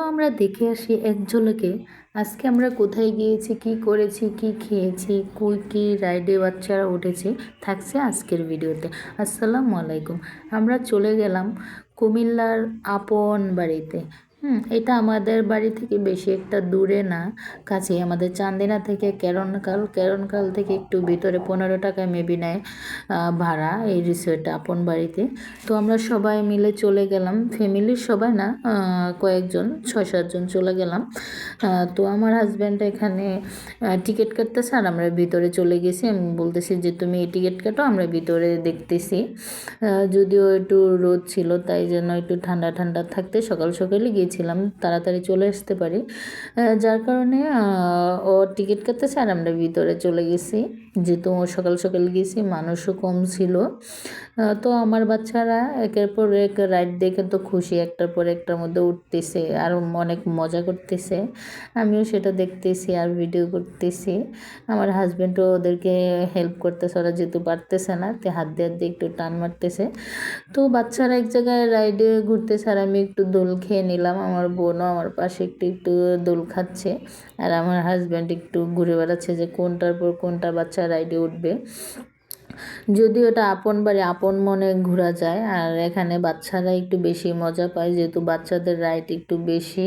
চলো আমরা দেখে আসি একজনকে। আজকে আমরা কোথায় গিয়েছি, কি করেছি, কি খেয়েছি, কই, কি রাইডে বাচ্চারা উঠেছে, থাকছে আজকের ভিডিওতে। আসসালামু আলাইকুম। আমরা চলে গেলাম কুমিল্লার আপন বাড়িতে। হুম, এটা আমাদের বাড়ি থেকে বেশি একটা দূরে না কাছে আমাদের চান্দিনা থেকে কেরনকাল কেরনকাল থেকে একটু ভিতরে পনেরো টাকা মেবি নেয় ভাড়া এই রিসোর্টটা আপন বাড়িতে। তো আমরা সবাই মিলে চলে গেলাম। ফ্যামিলির সবাই না কয়েকজন, ছয় সাতজন চলে গেলাম। তো আমার হাজব্যান্ড এখানে টিকিট কাটতেছে আর আমরা ভিতরে চলে গেছি। আমি বলতেছি যে, তুমি এই টিকিট কাটো, আমরা ভিতরে দেখতেছি। যদিও একটু রোদ ছিল, তাই জন্য একটু ঠান্ডা ঠান্ডা থাকতে সকাল সকালে গিয়েছিলাম, তাড়াতাড়ি চলে আসতে পারি। যার কারণে ও টিকিট কাটতেছে আর আমরা ভিতরে চলে গেছি। যেহেতু ও সকাল সকাল গেছি, মানুষও কম ছিল। তো আমার বাচ্চারা একের পর এক রাইড দেখে তো খুশি, একটার পর একটার মধ্যে উঠতেছে আর অনেক মজা করতেছে। আমিও সেটা দেখতেছি আর ভিডিও করতেছি। আমার হাজব্যান্ডও ওদেরকে হেল্প করতেছে, ওরা যেহেতু পারতেছে না, তে হাত দিয়ে হাত দিয়ে একটু টান মারতেছে। তো বাচ্চারা এক জায়গায় রাইডে ঘুরতেছে আর আমি একটু দোল খেয়ে নিলাম। আমার বোনও আমার পাশে একটু একটু দোল খাচ্ছে। আর আমার হাজব্যান্ড একটু ঘুরে বেড়াচ্ছে যে কোনটার পর কোনটা বাচ্চা রাইডে উঠবে। যদিও এটা আপন বাড়ি, আপন মনে ঘোরা যায়। আর এখানে বাচ্চারা একটু বেশি মজা পায়, যেহেতু বাচ্চাদের রাইড একটু বেশি,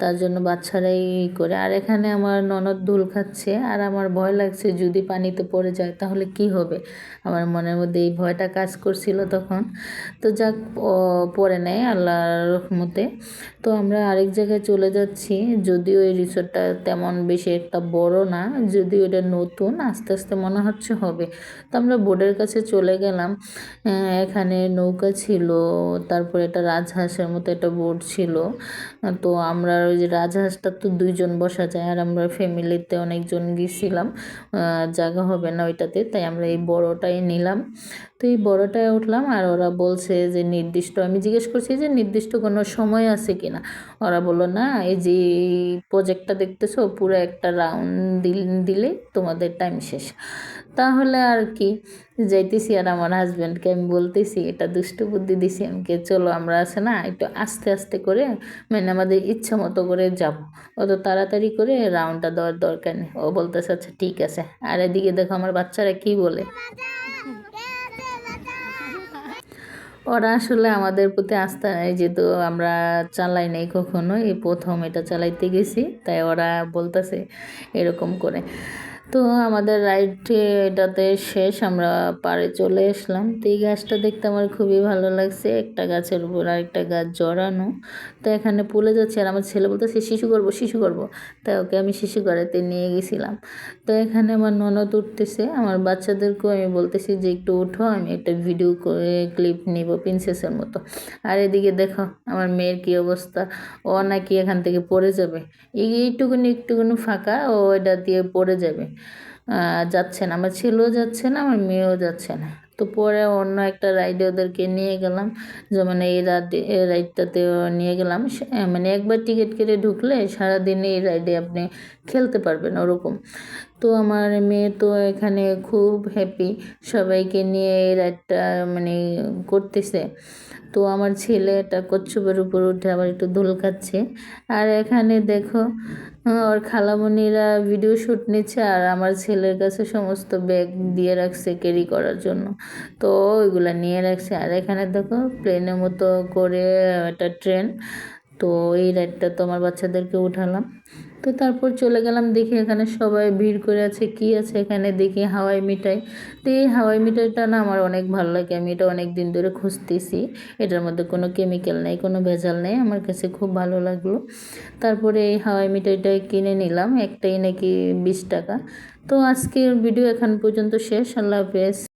তার জন্য বাচ্চারাই করে। আর এখানে আমার ননদ ধুল খাচ্ছে, আর আমার ভয় লাগছে যদি পানিতে পড়ে যায় তাহলে কি হবে? আমার মনের মধ্যে এই ভয়টা কাজ করছিল তখন। তো যাক পড়ে নেয় আল্লাহর রহমতে। তো আমরা আরেক জায়গায় চলে যাচ্ছি। যদিও এই রিসোর্টটা তেমন বেশি একটা বড় না, যদিও এটা নতুন, আস্তে আস্তে মনে হচ্ছে হবে। তো আমরা বোর্ডের কাছে চলে গেলাম। এখানে নৌকা ছিল, তারপরে একটা রাজহাঁসের মতো একটা বোর্ড ছিল। তো আমরা ওই যে রাজহাঁসটা তো দুইজন বসা যায়, আর আমরা ফ্যামিলিতে অনেকজন গিয়েছিলাম জায়গা হবে না ওইটাতে, তাই আমরা এই বড়টাই নিলাম। তো এই বড়টায় উঠলাম, আর ওরা বলছে যে নির্দিষ্ট, আমি জিজ্ঞেস করছি যে নির্দিষ্ট কোনো সময় আছে কি না ওরা বলল, না, এই যে প্রজেক্টটা দেখতেছো, পুরো একটা রাউন্ড দিলে তোমাদের টাইম শেষ। তাহলে আর কি যাইতেছি আর আমার হাজব্যান্ডকে আমি বলতেছি, এটা দুষ্টু বুদ্ধি দিছি আমাকে, চলো আমরা আছে না, একটু আস্তে আস্তে করে মানে আমাদের ইচ্ছা মতো করে যাব। অত তাড়াতাড়ি করে রাউন্ডটা দেওয়ার দরকার নেই। ও বলতেছে আচ্ছা ঠিক আছে। আর এদিকে দেখো আমার বাচ্চারা কি বলে। ওরা আসলে আমাদের প্রতি আস্থা নেই, যেহেতু আমরা চালাই নাই কখনো এই প্রথম এটা চালাইতে গেছি, তাই ওরা বলতেছে এরকম করে। তো আমাদের রাইড এটাতে শেষ, আমরা পাড়ে চলে আসলাম। তো এই গাছটা দেখতে আমার খুবই ভালো লাগছে। একটা গাছের উপর আরেকটা গাছ জড়ানো। তো এখানে পুলে যাচ্ছে আর আমার ছেলে বলতেছে, শিশু করব শিশু করব। তাই ওকে আমি শিশু করাতে নিয়ে গেছিলাম। তো এখানে আমার ননদ উঠতেছে। আমার বাচ্চাদেরকেও আমি বলতেছি যে, একটু উঠো, আমি একটা ভিডিও করে ক্লিপ নিব প্রিন্সেসের মতো। আর এদিকে দেখো, আমার মেয়ের কী অবস্থা। ও নাকি এখান থেকে পড়ে যাবে। এই, এইটুকুনি, একটুকুনি ফাঁকা, ও এটা দিয়ে পড়ে যাবে। যাচ্ছে না আমার ছেলেও যাচ্ছে না আমার মেয়েও যাচ্ছে না তো পরে অন্য একটা রাইডে ওদেরকে নিয়ে গেলাম, যেমন এই রাতে, এই রাইডটাতে নিয়ে গেলাম। মানে একবার টিকিট কেটে ঢুকলে সারাদিন এই রাইডে আপনি খেলতে পারবেন ওরকম। তো আমার মেয়ে তো এখানে খুব হ্যাপি সবাইকে নিয়ে এই রাইডটা মানে করতেছে। তো আমার ছেলে একটা কচ্ছপের উপর উঠে আবার একটু দোল খাচ্ছে। আর এখানে দেখো ওর খালামণিরা ভিডিও শ্যুট নিচ্ছে আর আমার ছেলের কাছে সমস্ত ব্যাগ দিয়ে রাখছে ক্যারি করার জন্য। তো ওইগুলো নিয়ে রাখছে। আর এখানে দেখো প্লেনের মতো করে একটা ট্রেন তো এই রাইডটা তো আমার বাচ্চাদেরকে উঠালাম। তো তারপর চলে গেলাম, দেখি এখানে সবাই ভিড় করে আছে, কি আছে এখানে, দেখি হাওয়াই মিঠাই। তো এই হাওয়াই মিঠাইটা না আমার অনেক ভালো লাগে, আমি এটা অনেক দিন ধরে খুঁজতেছি। এটার মধ্যে কোনো কেমিক্যাল নেই, কোনো ভেজাল নেই, আমার কাছে খুব ভালো লাগল। তারপরে এই হাওয়াই মিঠাইটা কিনে নিলাম, একটাই নাকি বিশ টাকা। তো আজকের ভিডিও এখান পর্যন্ত শেষ, আল্লাহ হাফেজ।